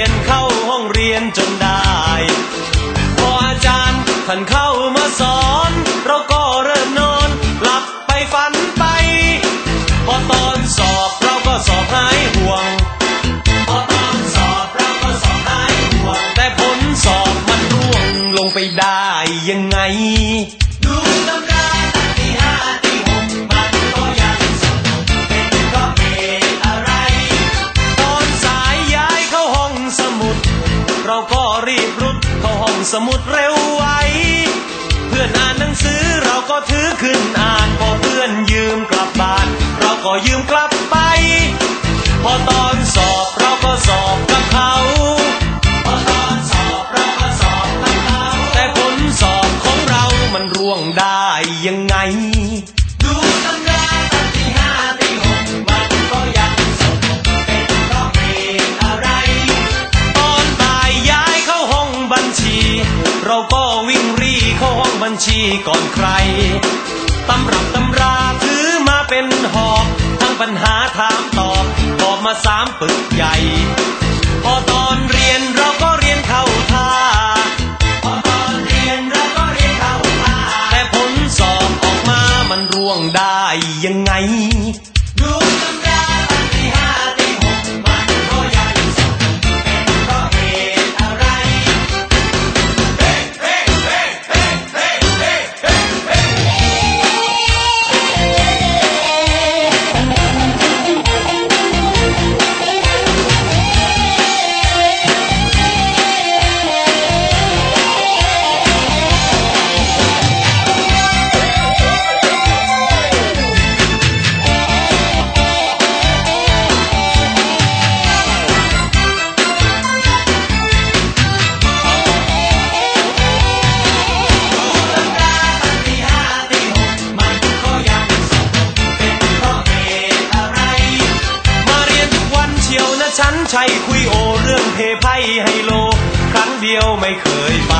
ยนเข้าห้องเรียนจนได้ พออาจารย์ท่านเข้ามาสอน มุดเร็วไวเพื่อนอ่านหนังสือเราก็ถือขึ้นอ่านพอเพื่อนยืมกลับบ้าน เราก็ยืมกลับไป พอตอน ชีก่อนใคร ตำรับตำราถือมาเป็นหอกทั้งปัญหาถามตอบตอบมาสามปึกใหญ่ พอตอนเรี ใช้คุยโอเรื่องเทไพ่ไฮโล ครั้งเดียวไม่เคยไป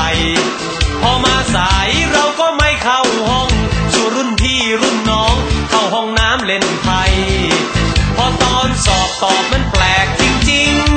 พอมาสายเราก็ไม่เข้าห้องสุรุ่นพี่รุ่นน้อง เข้าห้องน้ำเล่นไพ่พอตอนสอบตอบมันแปลกจริง